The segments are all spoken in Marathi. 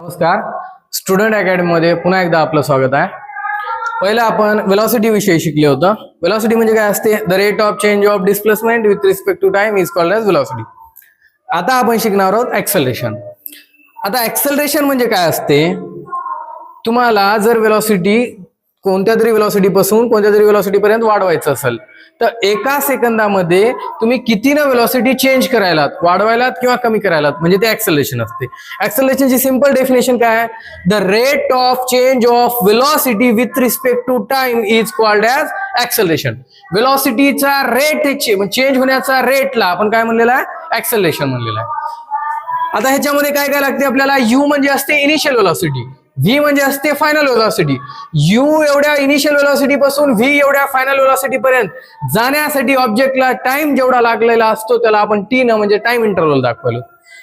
नमस्कार. स्टुडंट अकॅडमीमध्ये पुन्हा एकदा आपलं स्वागत आहे. पहिलं आपण वेलॉसिटी विषयी शिकले होतं. वेलॉसिटी म्हणजे काय असते? The rate of change of displacement with respect to time is called as velocity आता आपण शिकणार आहोत ऍक्सलरेशन आता ऍक्सलरेशन म्हणजे काय असते? तुम्हाला जर वेलॉसिटी कोणत्या तरी वेलॉसिटी पासून कोणत्या तरी वेलॉसिटी पर्यंत वाढवायचं असेल. तर एका सेकंदामध्ये तुम्ही कितीनं वेलॉसिटी चेंज करायलात वाढवायलात किंवा कमी करायलात म्हणजे ते ऍक्सलेशन असते. ऍक्सलेशनची सिंपल डेफिनेशन काय आहे? The rate of change of velocity with respect to time is called as acceleration वेलॉसिटीचा rate change होण्याचा रेटला आपण काय म्हणलेला आहे? ऍक्सलेशन म्हणलेलं आहे. आता ह्याच्यामध्ये काय काय लागते आपल्याला? यू म्हणजे असते इनिशियल वेलॉसिटी व्ही म्हणजे असते फायनल वेलॉसिटी यू एवढ्या इनिशियल वेलॉसिटी पासून व्ही एवढ्या फायनल वेलॉसिटी पर्यंत. जाण्यासाठी ऑब्जेक्टला टाइम जेवढा लागलेला असतो त्याला आपण टी न म्हणजे टाइम इंटरव्हल दाखवलं.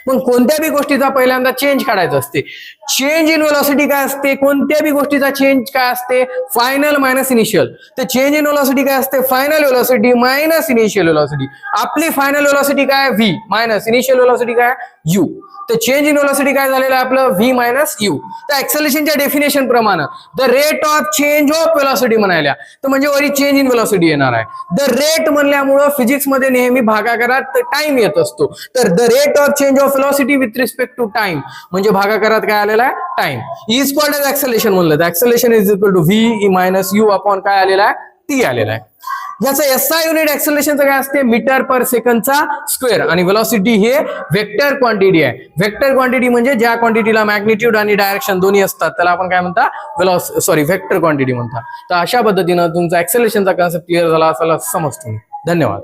मग कोणत्या बी गोष्टीचा पहिल्यांदा चेंज काढायचा असते. चेंज इन वेलॉसिटी काय असते? कोणत्या बी गोष्टीचा चेंज काय असते? फायनल मायनस इनिशियल तर चेंज इन वेलॉसिटी काय असते? Final velocity minus initial velocity आपली फायनल वेलॉसिटी काय व्ही मायनस इनिशियल वेलॉसिटी काय यू तर चेंज इन वेलॉसिटी काय झालेलं आहे आपलं? व्ही मायनस यू तर ऍक्सलेशनच्या डेफिनेशन प्रमाणे. The rate of change of velocity म्हणायला तर म्हणजे वरी चेंज इन वेलॉसिटी येणार आहे. द रेट म्हणल्यामुळं फिजिक्समध्ये नेहमी भागाकारात टाइम येत असतो. तर the rate of change of velocity with respect to time म्हणजे भागाकारात काय आलेला आहे? Time is called as acceleration म्हणलं तर acceleration is equal to V minus U upon काय आलेला आहे? टी आलेला आहे. याचं एस आय युनिट ऍक्सलेशनचं काय असते? मीटर पर सेकंदचा स्क्वेअर आणि वेलॉसिटी हे व्हेक्टर क्वांटिटी आहे. व्हेक्टर क्वांटिटी म्हणजे ज्या क्वांटिटीला मॅग्निट्यूड आणि डायरेक्शन दोन्ही असतात. त्याला आपण काय म्हणता? वेलॉस सॉरी व्हेक्टर क्वांटिटी म्हणता. तर अशा पद्धतीनं तुमचा ऍक्सलेशनचा कन्सेप्ट क्लिअर झाला असाला समजतो. धन्यवाद.